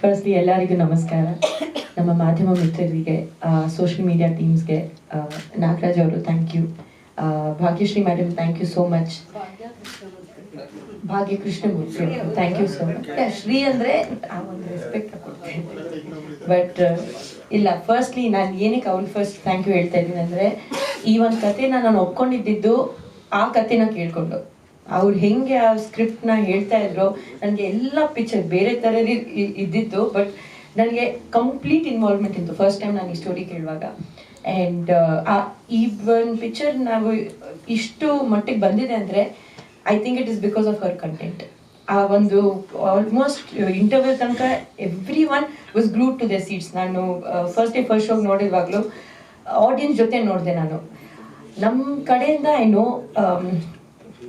Firstly ಎಲ್ಲರಿಗೂ ನಮಸ್ಕಾರ ನಮ್ಮ ಮಾಧ್ಯಮ ಮಿತ್ರರಿಗೆ ಸೋಷಿಯಲ್ ಮೀಡಿಯಾ ಟೀಮ್ಸ್ಗೆ ನಾಗರಾಜ್ ಅವರು thank you Bhagyashree madam thank you so much Bhagya Krishnamurthy thank you so much Shri ಅಂದರೆ ಒಂದು ರೆಸ್ಪೆಕ್ಟ್ ಬಟ್ ಇಲ್ಲ ಫಸ್ಟ್ಲಿ ನಾನು ಏನಕ್ಕೆ ಅವ್ರಿಗೆ ಫಸ್ಟ್ ಥ್ಯಾಂಕ್ ಯು ಹೇಳ್ತಾ ಇದ್ದೀನಿ ಅಂದರೆ, ಈ ಒಂದು ಕಥೆನ ನಾನು ಒಪ್ಕೊಂಡಿದ್ದು ಆ ಕಥೆನ ಕೇಳ್ಕೊಂಡು. ಅವ್ರು ಹೆಂಗೆ ಆ ಸ್ಕ್ರಿಪ್ಟ್ನ ಹೇಳ್ತಾ ಇದ್ರು, ನನಗೆ ಎಲ್ಲ ಪಿಕ್ಚರ್ ಬೇರೆ ಥರದ್ದು ಇದ್ದಿತ್ತು ಬಟ್ ನನಗೆ ಕಂಪ್ಲೀಟ್ ಇನ್ವಾಲ್ವ್ಮೆಂಟ್ ಇತ್ತು. ಫಸ್ಟ್ ಟೈಮ್ ನಾನು ಈ ಸ್ಟೋರಿ ಕೇಳುವಾಗ. ಆ್ಯಂಡ್ ಈ ಒಂದು ಪಿಕ್ಚರ್ ನಾವು ಇಷ್ಟು ಮಟ್ಟಿಗೆ ಬಂದಿದೆ ಅಂದರೆ I think it is because of our content ಆ ಒಂದು ಆಲ್ಮೋಸ್ಟ್ ಇಂಟರ್ವ್ಯೂ ತನಕ every one was glued to the seats ನಾನು ಫಸ್ಟ್ ಡೇ ಫಸ್ಟ್ ಶೋಗೆ ನೋಡಿರುವಾಗಲೂ ಆಡಿಯನ್ಸ್ ಜೊತೆ ನೋಡಿದೆ ನಾನು. ನಮ್ಮ ಕಡೆಯಿಂದ ಏನು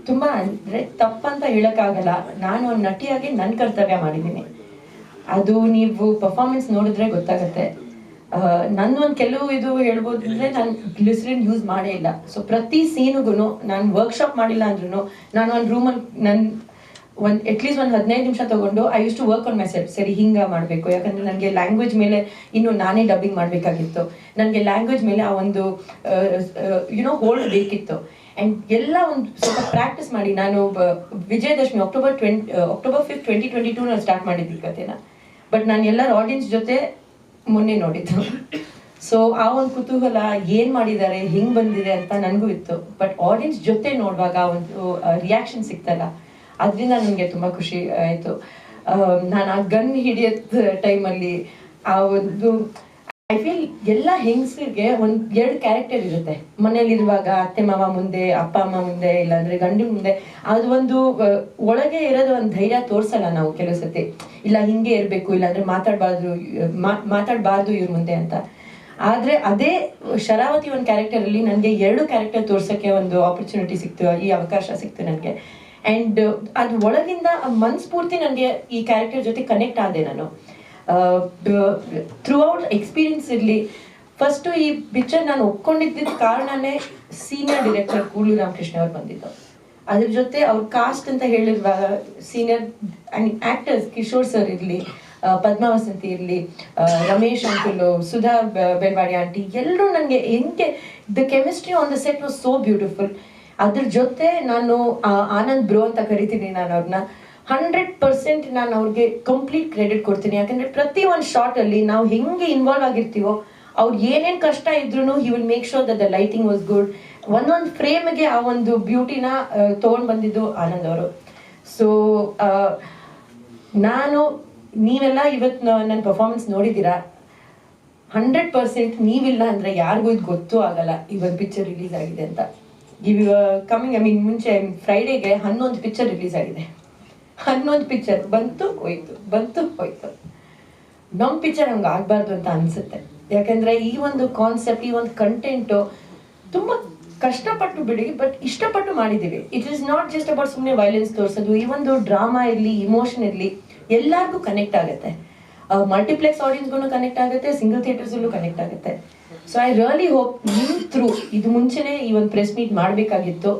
ತುಂಬ ಅಂದ್ರೆ ತಪ್ಪಂತ ಹೇಳೋಕ್ಕಾಗಲ್ಲ. ನಾನು ಒಂದು ನಟಿಯಾಗಿ ನನ್ನ ಕರ್ತವ್ಯ ಮಾಡಿದ್ದೀನಿ. ಅದು ನೀವು ಪರ್ಫಾರ್ಮೆನ್ಸ್ ನೋಡಿದ್ರೆ ಗೊತ್ತಾಗತ್ತೆ. ನನ್ನ ಒಂದು ಕೆಲವು ಇದು ಹೇಳ್ಬೋದು ನಾನು ಗ್ಲಿಸ್ರಿನ್ ಯೂಸ್ ಮಾಡೇ ಇಲ್ಲ. ಸೊ ಪ್ರತಿ ಸೀನಿಗೂ ನಾನು ವರ್ಕ್ಶಾಪ್ ಮಾಡಿಲ್ಲ ಅಂದ್ರೂ ನಾನು ಒಂದು ರೂಮಲ್ಲಿ ನನ್ನ ಒಂದು ಅಟ್ಲೀಸ್ಟ್ ಒಂದು ಹದಿನೈದು ನಿಮಿಷ ತಗೊಂಡು I use to work on my self ಸರಿ, ಹಿಂಗ ಮಾಡಬೇಕು. ಯಾಕಂದ್ರೆ ನನಗೆ ಲ್ಯಾಂಗ್ವೇಜ್ ಮೇಲೆ ಇನ್ನು ನಾನೇ ಡಬ್ಬಿಂಗ್ ಮಾಡಬೇಕಾಗಿತ್ತು. ನನಗೆ ಲ್ಯಾಂಗ್ವೇಜ್ ಮೇಲೆ ಆ ಒಂದು ಯುನೋ ಹೋಲ್ಡ್ ಬೇಕಿತ್ತು. ಆ್ಯಂಡ್ ಎಲ್ಲ ಒಂದು ಸ್ವಲ್ಪ ಪ್ರಾಕ್ಟೀಸ್ ಮಾಡಿ ನಾನು Vijayadashami October twenty October fifth twenty twenty two ನಾನು ಸ್ಟಾರ್ಟ್ ಮಾಡಿದ್ವಿ ಕಥೆನ. ಬಟ್ ನಾನು ಎಲ್ಲರ ಆಡಿಯನ್ಸ್ ಜೊತೆ ಮೊನ್ನೆ ನೋಡಿದ್ದು. ಸೊ ಆ ಒಂದು ಕುತೂಹಲ, ಏನ್ ಮಾಡಿದ್ದಾರೆ, ಹೆಂಗೆ ಬಂದಿದೆ ಅಂತ ನನಗೂ ಇತ್ತು. ಬಟ್ ಆಡಿಯನ್ಸ್ ಜೊತೆ ನೋಡುವಾಗ ಒಂದು ರಿಯಾಕ್ಷನ್ ಸಿಕ್ತಲ್ಲ ಅದರಿಂದ ನನಗೆ ತುಂಬಾ ಖುಷಿ ಆಯಿತು. ನಾನು ಆ ಗನ್ ಹಿಡಿಯೋದ್ ಟೈಮಲ್ಲಿ ಆ ಒಂದು ಐ ಫೀಲ್ ಎಲ್ಲ ಹೆಂಗಸರಿಗೆ ಒಂದು ಎರಡು ಕ್ಯಾರೆಕ್ಟರ್ ಇರುತ್ತೆ. ಮನೇಲಿರುವಾಗ ಅತ್ತೆ, ಮಾವ ಮುಂದೆ, ಅಪ್ಪ, ಅಮ್ಮ ಮುಂದೆ, ಇಲ್ಲಾಂದ್ರೆ ಗಂಡಿನ ಮುಂದೆ, ಅದು ಒಂದು ಒಳಗೆ ಇರೋದು ಒಂದು ಧೈರ್ಯ ತೋರಿಸಲ್ಲ ನಾವು ಕೆಲವು ಸತಿ ಇಲ್ಲ, ಹಿಂಗೆ ಇರಬೇಕು, ಇಲ್ಲಾಂದ್ರೆ ಮಾತಾಡಬಾರ್ದು ಮಾತಾಡಬಾರ್ದು ಮಾತಾಡ್ಬಾರ್ದು ಇವ್ರ ಮುಂದೆ ಅಂತ. ಆದ್ರೆ ಅದೇ ಶರಾವತಿ ಒಂದು ಕ್ಯಾರೆಕ್ಟರಲ್ಲಿ ನನಗೆ ಎರಡು ಕ್ಯಾರೆಕ್ಟರ್ ತೋರ್ಸೋಕ್ಕೆ ಒಂದು ಆಪರ್ಚುನಿಟಿ ಸಿಕ್ತು, ಈ ಅವಕಾಶ ಸಿಕ್ತು ನನಗೆ. ಅಂಡ್ ಅದ್ರ ಒಳಗಿಂದ ಮನ್ಸ್ಫೂರ್ತಿ ನನಗೆ ಈ ಕ್ಯಾರೆಕ್ಟರ್ ಜೊತೆ ಕನೆಕ್ಟ್ ಆದೆ ನಾನು. ಥ್ರೂ ಔಟ್ ಎಕ್ಸ್ಪೀರಿಯನ್ಸ್ ಇರಲಿ ಫಸ್ಟು ಈ ಪಿಕ್ಚರ್ ನಾನು ಒಪ್ಕೊಂಡಿದ್ದ ಕಾರಣನೇ ಸೀನಿಯರ್ ಡಿರೆಕ್ಟರ್ ಕೂಡ್ಲು ರಾಮಕೃಷ್ಣ ಅವ್ರು ಬಂದಿದ್ದು. ಅದ್ರ ಜೊತೆ ಅವ್ರ ಕಾಸ್ಟ್ ಅಂತ ಹೇಳಿರುವಾಗ ಸೀನಿಯರ್ ಆಕ್ಟರ್ಸ್ ಕಿಶೋರ್ ಸರ್ ಇರಲಿ ಪದ್ಮಾವಸಂತಿ ಇರಲಿ ರಮೇಶ್ ಅಂಕಲ್, ಸುಧಾ ಬೆಳ್ವಾಡಿ ಆಂಟಿ ಎಲ್ಲರೂ ನನಗೆ ಹೆಂಗೆ the chemistry on the set was so beautiful ಅದ್ರ ಜೊತೆ ನಾನು ಆನಂದ್ ಬ್ರೋ ಅಂತ ಕರಿತೀನಿ ನಾನು ಅವ್ರನ್ನ ಹಂಡ್ರೆಡ್ ಪರ್ಸೆಂಟ್ ನಾನು ಅವ್ರಿಗೆ ಕಂಪ್ಲೀಟ್ ಕ್ರೆಡಿಟ್ ಕೊಡ್ತೀನಿ. ಯಾಕಂದ್ರೆ ಪ್ರತಿ ಒಂದು ಶಾರ್ಟ್ ಅಲ್ಲಿ ನಾವು ಹೆಂಗೆ ಇನ್ವಾಲ್ವ್ ಆಗಿರ್ತೀವೋ, ಅವ್ರು ಏನೇನ್ ಕಷ್ಟ ಇದ್ರು he will make sure that the lighting was good ಒಂದೊಂದು ಫ್ರೇಮ್ಗೆ ಆ ಒಂದು ಬ್ಯೂಟಿನ ತಗೊಂಡ್ ಬಂದಿದ್ದು ಆನಂದ್ ಅವರು. ಸೊ ನಾನು, ನೀವೆಲ್ಲ ಇವತ್ತು ನನ್ನ ಪರ್ಫಾರ್ಮೆನ್ಸ್ ನೋಡಿದ್ದೀರಾ? ಹಂಡ್ರೆಡ್ ಪರ್ಸೆಂಟ್ ನೀವಿಲ್ಲ ಅಂದ್ರೆ ಯಾರಿಗೂ ಇದು ಗೊತ್ತೂ ಆಗಲ್ಲ. ಇವತ್ತು ಪಿಕ್ಚರ್ ರಿಲೀಸ್ ಆಗಿದೆ ಅಂತ. ಕಮಿಂಗ್ ಐ ಮೀನ್ ಮುಂಚೆ ಫ್ರೈಡೇಗೆ ಹನ್ನೊಂದು ಪಿಕ್ಚರ್ ರಿಲೀಸ್ ಆಗಿದೆ. ಹನ್ನೊಂದು ಪಿಕ್ಚರ್ ಬಂತು, ಹೋಯ್ತು ಬಂತು, ಹೋಯ್ತು. ನಮ್ಮ ಪಿಕ್ಚರ್ ಹಂಗೆ ಆಗಬಾರ್ದು ಅಂತ ಅನ್ಸುತ್ತೆ. ಯಾಕಂದ್ರೆ ಈ ಒಂದು ಕಾನ್ಸೆಪ್ಟ್ ಈ ಒಂದು ಕಂಟೆಂಟು ತುಂಬ ಕಷ್ಟಪಟ್ಟು ಬಿಡಿ ಬಟ್ ಇಷ್ಟಪಟ್ಟು ಮಾಡಿದ್ದೀವಿ. It is not just about ಸುಮ್ಮನೆ ವೈಲೆನ್ಸ್ ತೋರಿಸೋದು, ಈ ಒಂದು ಡ್ರಾಮಾ ಇರಲಿ ಇಮೋಷನ್ ಇರಲಿ, ಎಲ್ಲರಿಗೂ ಕನೆಕ್ಟ್ ಆಗುತ್ತೆ. ಮಲ್ಟಿಪ್ಲೆಕ್ಸ್ ಆಡಿಯನ್ಸ್ಗೂ ಕನೆಕ್ಟ್ ಆಗುತ್ತೆ ಸಿಂಗಲ್ ಥಿಯೇಟರ್ಸಲ್ಲೂ ಕನೆಕ್ಟ್ ಆಗುತ್ತೆ. ಸೊ ಐ ರಿಯಲಿ ಹೋಪ್ ನಿಮ್ ಥ್ರೂ ಇದು ಮುಂಚೆನೇ ಈ ಒಂದು ಪ್ರೆಸ್ ಮೀಟ್ ಮಾಡಬೇಕಾಗಿತ್ತು.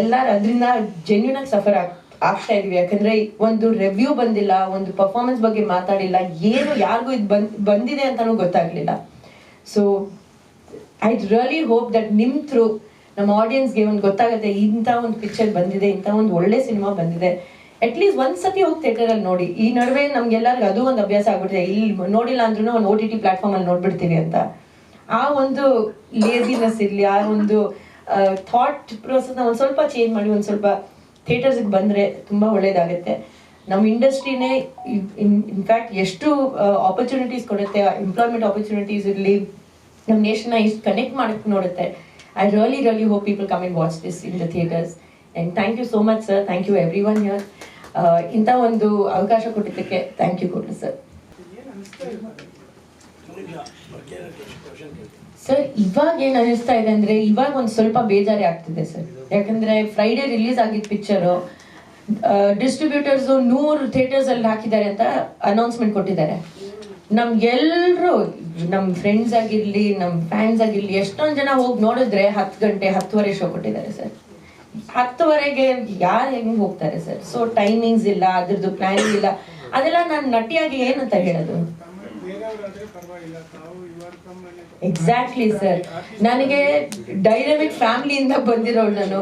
ಎಲ್ಲರೂ ಅದರಿಂದ ಜೆನ್ಯೂನ್ ಆಗಿ ಸಫರ್ ಆಗ್ ಆಗ್ತಾ ಇದೀವಿ. ಯಾಕಂದ್ರೆ ಒಂದು ರಿವ್ಯೂ ಬಂದಿಲ್ಲ, ಒಂದು ಪರ್ಫಾರ್ಮೆನ್ಸ್ ಬಗ್ಗೆ ಮಾತಾಡಿಲ್ಲ, ಏನು ಯಾರಿಗೂ ಇದು ಬಂದ್ ಬಂದಿದೆ ಅಂತಾನೂ ಗೊತ್ತಾಗ್ಲಿಲ್ಲ. So I really hope that ನಿಮ್ ಥ್ರೂ ನಮ್ಮ ಆಡಿಯನ್ಸ್ಗೆ ಒಂದು ಗೊತ್ತಾಗುತ್ತೆ, ಇಂಥ ಒಂದು ಪಿಕ್ಚರ್ ಬಂದಿದೆ, ಇಂಥ ಒಂದು ಒಳ್ಳೆ ಸಿನಿಮಾ ಬಂದಿದೆ. ಅಟ್ಲೀಸ್ಟ್ ಒಂದ್ ಸತಿ ಹೋಗಿ ಥಿಯೇಟರ್ ಅಲ್ಲಿ ನೋಡಿ. ಈ ನಡುವೆ ನಮ್ಗೆಲ್ಲರಿಗೂ ಅದು ಒಂದು ಅಭ್ಯಾಸ ಆಗ್ಬಿಟ್ಟಿದೆ ಇಲ್ಲಿ ನೋಡಿಲ್ಲ ಅಂದ್ರೂ ಒಂದು ಓ ಟಿ ಟಿ ಪ್ಲಾಟ್ಫಾರ್ಮ್ ಅಲ್ಲಿ ನೋಡ್ಬಿಡ್ತೀವಿ ಅಂತ. ಆ ಒಂದು ಲೇಸಿನೆಸ್ ಇರಲಿ, ಆ ಒಂದು ಥಾಟ್ ಪ್ರೋಸೆಸ್ನ ಒಂದು ಸ್ವಲ್ಪ ಚೇಂಜ್ ಮಾಡಿ, ಒಂದು ಸ್ವಲ್ಪ ಥಿಯೇಟರ್ಸ್ಗೆ ಬಂದರೆ ತುಂಬ ಒಳ್ಳೇದಾಗುತ್ತೆ. ನಮ್ಮ ಇಂಡಸ್ಟ್ರಿನೇ ಇನ್ಫ್ಯಾಕ್ಟ್ ಎಷ್ಟು ಆಪರ್ಚುನಿಟೀಸ್ ಕೊಡುತ್ತೆ ಎಂಪ್ಲಾಯ್ಮೆಂಟ್ ಆಪರ್ಚುನಿಟೀಸ್ ಇರಲಿ ನಮ್ಮ ನೇಷನ್ನ ಇಷ್ಟು ಕನೆಕ್ಟ್ ಮಾಡಕ್ಕೆ ನೋಡುತ್ತೆ. I really really hope people come in watch this in the theatres and thank you so much sir thank you everyone here ಇಂಥ ಒಂದು ಅವಕಾಶ ಕೊಟ್ಟಿದ್ದಕ್ಕೆ ಥ್ಯಾಂಕ್ ಯು ಕೊಡ್ರಿ ಸರ್ ಸರ್ ಇವಾಗ ಏನ್ ಅನಿಸ್ತಾ ಇದೆ ಅಂದ್ರೆ ಇವಾಗ ಒಂದು ಸ್ವಲ್ಪ ಬೇಜಾರಿ ಆಗ್ತಿದೆ ಸರ್ ಯಾಕಂದ್ರೆ ಫ್ರೈಡೆ ರಿಲೀಸ್ ಆಗಿದ್ದ ಪಿಕ್ಚರು ಡಿಸ್ಟ್ರಿಬ್ಯೂಟರ್ಸ್ ನೂರು ಥಿಯೇಟರ್ಸ್ ಅಲ್ಲಿ ಹಾಕಿದ್ದಾರೆ ಅಂತ ಅನೌನ್ಸ್ಮೆಂಟ್ ಕೊಟ್ಟಿದ್ದಾರೆ. ನಮ್ಗೆಲ್ರು ನಮ್ಮ ಫ್ರೆಂಡ್ಸ್ ಆಗಿರ್ಲಿ ನಮ್ಮ ಫ್ಯಾನ್ಸ್ ಆಗಿರ್ಲಿ, ಎಷ್ಟೊಂದು ಜನ ಹೋಗಿ ನೋಡಿದ್ರೆ ಹತ್ತು ಗಂಟೆ, ಹತ್ತುವರೆ ಶೋ ಕೊಟ್ಟಿದ್ದಾರೆ ಸರ್ ಹತ್ತುವರೆಗೆ ಯಾರು ಹೆಂಗ್ ಹೋಗ್ತಾರೆ ಸರ್ ಸೊ ಟೈಮಿಂಗ್ಸ್ ಇಲ್ಲ, ಅದ್ರದ್ದು ಪ್ಲಾನಿಂಗ್ ಇಲ್ಲ. ಅದೆಲ್ಲ ನಾನು ನಟಿಯಾಗಿ ಏನಂತ ಹೇಳೋದು? ಎಕ್ಸಾಕ್ಟ್ಲಿ ಸರ್ ನನಗೆ ಡೈನಮಿಕ್ ಫ್ಯಾಮಿಲಿಯಿಂದ ಬಂದಿರೋಳು ನಾನು.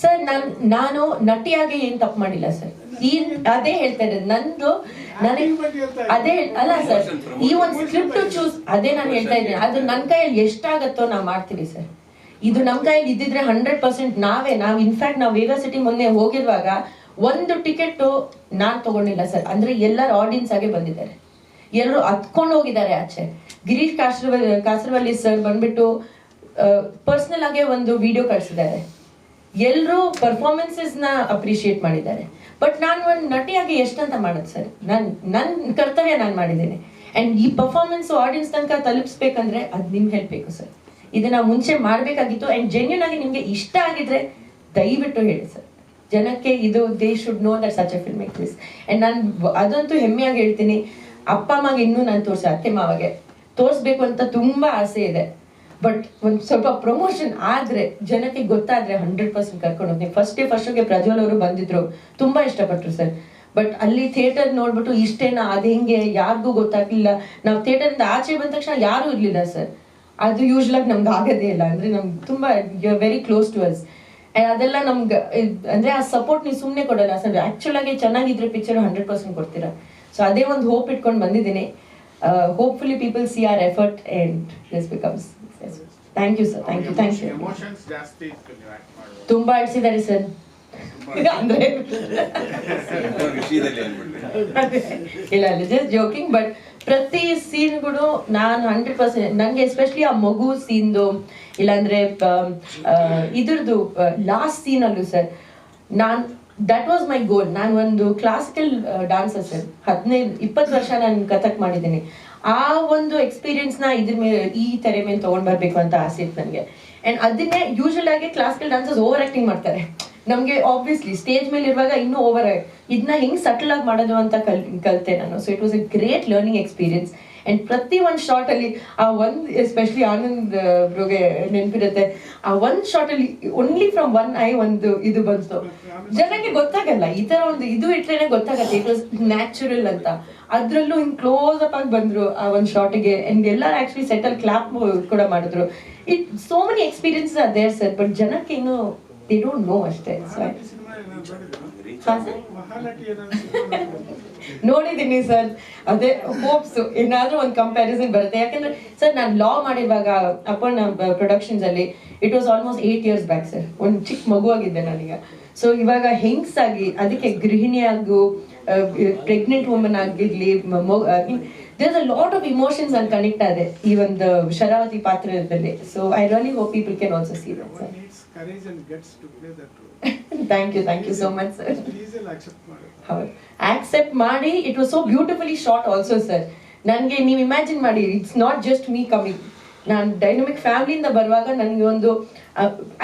ಸರ್ ನಾನು ನಾನು ನಟಿಯಾಗಿ ಏನ್ ತಪ್ಪು ಮಾಡಿಲ್ಲ ಸರ್ ಈ, ಅದೇ ಹೇಳ್ತಾ ಇರೋದು. ನಂದು, ನನಗೆ ಅದೇ ಅಲ್ಲ ಸರ್ ಈ ಒಂದು ಸ್ಕ್ರಿಪ್ಟ್ ಚೂಸ್ ಅದೇ ನಾನು ಹೇಳ್ತಾ ಇದ್ದೀನಿ. ಅದು ನನ್ನ ಕೈಯಲ್ಲಿ ಎಷ್ಟಾಗತ್ತೋ ನಾವು ಮಾಡ್ತೀನಿ ಸರ್ ಇದು ನಮ್ಮ ಕೈಯಲ್ಲಿ ಇದ್ದಿದ್ರೆ ಹಂಡ್ರೆಡ್ ಪರ್ಸೆಂಟ್ ನಾವೇ, ನಾವು ಇನ್ಫ್ಯಾಕ್ಟ್ ನಾವು ವೇಗಾ ಸಿಟಿ ಮೊನ್ನೆ ಹೋಗಿರುವಾಗ ಒಂದು ಟಿಕೆಟ್ ನಾನ್ ತಗೊಂಡಿಲ್ಲ ಸರ್. ಅಂದ್ರೆ ಎಲ್ಲರ ಆಡಿಯನ್ಸ್ ಆಗಿ ಬಂದಿದ್ದಾರೆ. ಎಲ್ಲರೂ ಹತ್ಕೊಂಡು ಹೋಗಿದ್ದಾರೆ ಆಚೆ. ಗಿರೀಶ್ ಕಾಸರವಲ್ಲಿ ಕಾಸರವಲ್ಲಿ ಸರ್ ಬಂದ್ಬಿಟ್ಟು ಪರ್ಸನಲ್ ಆಗಿ ಒಂದು ವಿಡಿಯೋ ಕಳಿಸಿದ್ದಾರೆ. ಎಲ್ಲರೂ ನ ಅಪ್ರಿಶಿಯೇಟ್ ಮಾಡಿದ್ದಾರೆ. ಬಟ್ ನಾನು ಒಂದು ನಟಿಯಾಗಿ ಎಷ್ಟಂತ ಮಾಡೋದು ಸರ್? ನಾನು ನನ್ನ ಕರ್ತವ್ಯ ನಾನು ಮಾಡಿದ್ದೇನೆ. ಅಂಡ್ ಈ ಪರ್ಫಾರ್ಮೆನ್ಸ್ ಆಡಿಯನ್ಸ್ ತನಕ ತಲುಪಿಸ್ಬೇಕಂದ್ರೆ ಅದು ನಿಮ್ಗೆ ಹೆಲ್ಪ್ ಬೇಕು ಸರ್. ಇದನ್ನ ಮುಂಚೆ ಮಾಡಬೇಕಾಗಿತ್ತು ಅಂಡ್ ಜೆನ್ಯೂನ್ ಆಗಿ ನಿಮ್ಗೆ ಇಷ್ಟ ಆಗಿದ್ರೆ ದಯವಿಟ್ಟು ಹೇಳಿ ಸರ್. ಜನಕ್ಕೆ ಇದು they should know that such a film make this and ನಾನು ಅದಂತೂ ಹೆಮ್ಮೆಯಾಗಿ ಹೇಳ್ತೀನಿ. ಅಪ್ಪ, ಅಮ್ಮಗೆ ಇನ್ನೂ ನಾನು ತೋರಿಸ, ಅತ್ತೆ, ಮಾವಗೆ. ತೋರಿಸ್ಬೇಕು ಅಂತ ತುಂಬ ಆಸೆ ಇದೆ. ಬಟ್ ಒಂದು ಸ್ವಲ್ಪ ಪ್ರಮೋಷನ್ ಆದ್ರೆ, ಜನಕ್ಕೆ ಗೊತ್ತಾದ್ರೆ ಹಂಡ್ರೆಡ್ ಪರ್ಸೆಂಟ್ ಕರ್ಕೊಂಡು ಹೋಗ್ತೀನಿ. ಫಸ್ಟ್ ಡೇ ಫಸ್ಟ್ ಪ್ರಜ್ವಲ್ ಅವರು ಬಂದಿದ್ರು. ತುಂಬ ಇಷ್ಟಪಟ್ರು ಸರ್. ಬಟ್ ಅಲ್ಲಿ ಥಿಯೇಟರ್ ನೋಡ್ಬಿಟ್ಟು ಇಷ್ಟೇನಾ, ಅದು ಹೆಂಗೆ, ಯಾರಿಗೂ ಗೊತ್ತಾಗ್ಲಿಲ್ಲ. ನಾವು ಥಿಯೇಟರ್ ಇಂದ ಆಚೆ ಬಂದ ತಕ್ಷಣ ಯಾರೂ ಇರಲಿಲ್ಲ ಸರ್. ಅದು ಯೂಶ್ವಲ್ ಆಗಿ ನಮ್ಗೆ ಆಗೋದೇ ಇಲ್ಲ. ಅಂದ್ರೆ ನಮ್ಗೆ ತುಂಬಾ you are very close to us ಅದೆಲ್ಲ ನಮ್ಗೆ ಅಂದ್ರೆ ಆ ಸಪೋರ್ಟ್ ನೀವು ಸುಮ್ಮನೆ ಕೊಡಲ್ಲ. ಸರ್ ಆಕ್ಚುಲ್ ಆಗಿ ಚೆನ್ನಾಗಿದ್ರೆ ಪಿಕ್ಚರ್ ಹಂಡ್ರೆಡ್ ಪರ್ಸೆಂಟ್ ಕೊಡ್ತೀರಾ. ಸೊ ಅದೇ ಒಂದು ಹೋಪ್ ಇಟ್ಕೊಂಡು ಬಂದಿದ್ದೀನಿ. Hopefully people see our effort and this becomes thank you sir thank you thank you ತುಂಬಾ ಅಳಿಸಿದ್ದಾರೆ ಸರ್ ಅಂದ್ರೆ ಇಲ್ಲ ಜಸ್ಟ್ ಜೋಕಿಂಗ್ ಬಟ್ ಪ್ರತಿ ಸೀನ್ ಕೂಡ ನಾನು ಹಂಡ್ರೆಡ್ ಪರ್ಸೆಂಟ್ ನನಗೆ ಎಸ್ಪೆಷಲಿ ಆ ಮಗು ಸೀನ್ದು, ಇಲ್ಲಾಂದ್ರೆ ಇದ್ರದ್ದು ಲಾಸ್ಟ್ ಸೀನಲ್ಲೂ ಸರ್, ನಾನು ದಟ್ ವಾಸ್ ಮೈ ಗೋಲ್ ನಾನು ಒಂದು ಕ್ಲಾಸಿಕಲ್ ಡಾನ್ಸರ್ ಸರ್. ಹದಿನೈದು, ಇಪ್ಪತ್ತು ವರ್ಷ ನಾನು ಕಥಕ್ ಮಾಡಿದ್ದೀನಿ. ಆ ಒಂದು ಎಕ್ಸ್ಪೀರಿಯನ್ಸ್ನ ಇದ್ರ ಮೇಲೆ, ಈ ತೆರೆ ಮೇಲೆ ತಗೊಂಡ್ ಬರ್ಬೇಕು ಅಂತ ಆಸೆ ಇತ್ತು ನನಗೆ. ಅಂಡ್ ಅದನ್ನೇ ಯೂಶಲ್ ಆಗಿ ಕ್ಲಾಸಿಕಲ್ ಡಾನ್ಸರ್ಸ್ ಓವರ್ ಆಕ್ಟಿಂಗ್ ಮಾಡ್ತಾರೆ. ನಮ್ಗೆ ಆಬ್ವಿಯಸ್ಲಿ ಸ್ಟೇಜ್ ಮೇಲೆ ಇರುವಾಗ ಇನ್ನೂ ಓವರ್ ಇದನ್ನ ಹೆಂಗ್ ಸಟಲ್ ಆಗಿ ಮಾಡೋದು ಅಂತ ಕಲ್, ಕಲ್ತೆ ನಾನು. So it was a great learning experience and ಪ್ರತಿ ಒಂದು ಶಾರ್ಟ್ ಅಲ್ಲಿ ಆ ಒಂದ್ ಎಸ್ಪೆಷಲಿ ಆನಂದ್ ಬ್ರೋಗೆ ನೆನಪಿರುತ್ತೆ. ಆ ಒಂದ್ ಶಾರ್ಟ್ ಅಲ್ಲಿ ಓನ್ಲಿ ಫ್ರಮ್ ಒನ್ ಐ ಒಂದು ಇದು ಬಂತು. ಜನಕ್ಕೆ ಗೊತ್ತಾಗಲ್ಲ. ಈ ತರ ಒಂದು ಇದು ಇಟ್ರೇನೆ ಗೊತ್ತಾಗತ್ತೆ. ಇಟ್ ವಾಸ್ ನ್ಯಾಚುರಲ್ ಅಂತ. ಅದ್ರಲ್ಲೂ ಹಿಂಗ್ ಕ್ಲೋಸ್ ಅಪ್ ಆಗಿ ಬಂದ್ರು ಆ ಒಂದು ಶಾರ್ಟ್ಗೆ ಅಂಡ್ ಎಲ್ಲರೂ ಆಕ್ಚುಲಿ ಸೆಟಲ್ ಕ್ಲಾಪ್ ಕೂಡ ಮಾಡಿದ್ರು. It so many experience are there sir but ಜನಕ್ಕೆ ಇನ್ನು ದೇ ಡೋಂಟ್ ನೋ ಅಷ್ಟೇ ನೋಡಿದ್ದೀನಿ ಸರ್ ಅದೇ ಹೋಪ್ಸ್ ಏನಾದ್ರೂ ಒಂದು ಕಂಪ್ಯಾರಿಸನ್ ಬರುತ್ತೆ. ಯಾಕಂದ್ರೆ ಸರ್ ನಾನು ಲಾ ಮಾಡಿರುವಾಗ ಅಪ್ಪಣ್ಣ ಪ್ರೊಡಕ್ಷನ್ಸ್ ಅಲ್ಲಿ it was almost eight years back sir ಒಂದು ಚಿಕ್ಕ ಮಗು ಆಗಿದ್ದೆ ನಾನೀಗ. ಸೊ ಇವಾಗ ಹೆಂಗ್ಸಾಗಿ ಅದಕ್ಕೆ ಗೃಹಿಣಿಯಾಗು ಪ್ರೆಗ್ನೆಂಟ್ ವುಮನ್ ಆಗಿರ್ಲಿ there's a lot of emotions ಅಲ್ಲಿ ಕನೆಕ್ಟ್ ಆದೆ ಈ ಒಂದು ಶರಾವತಿ ಪಾತ್ರದಲ್ಲಿ. So I really hope people can also see that sir needs and guts to play that role. thank thank you so much sir please ಎಲ್ಲ accept ಮಾಡಿ ಹೌದು accept ಮಾಡಿ it was so beautifully shot also sir ನನಗೆ ನೀವು imagine ಮಾಡಿ it's not just me coming ನಾನು dynamic ಫ್ಯಾಮಿಲಿಯಿಂದ ಬರುವಾಗ ನನಗೆ ಒಂದು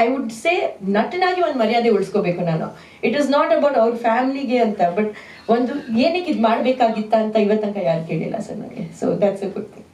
ಐ ವುಡ್ ಸೇ ನಟನಾಗಿ ಒಂದು ಮರ್ಯಾದೆ ಉಳಿಸ್ಕೋಬೇಕು ನಾನು ಇಟ್ ಇಸ್ ನಾಟ್ ಅಬೌಟ್ ಅವ್ರ ಫ್ಯಾಮಿಲಿಗೆ ಅಂತ ಬಟ್ ಒಂದು ಏನಕ್ಕೆ ಇದು ಮಾಡಬೇಕಾಗಿತ್ತ ಅಂತ ಇವತ್ತನಕ ಯಾರು ಕೇಳಿಲ್ಲ ಸರ್ ನನಗೆ so that's a good thing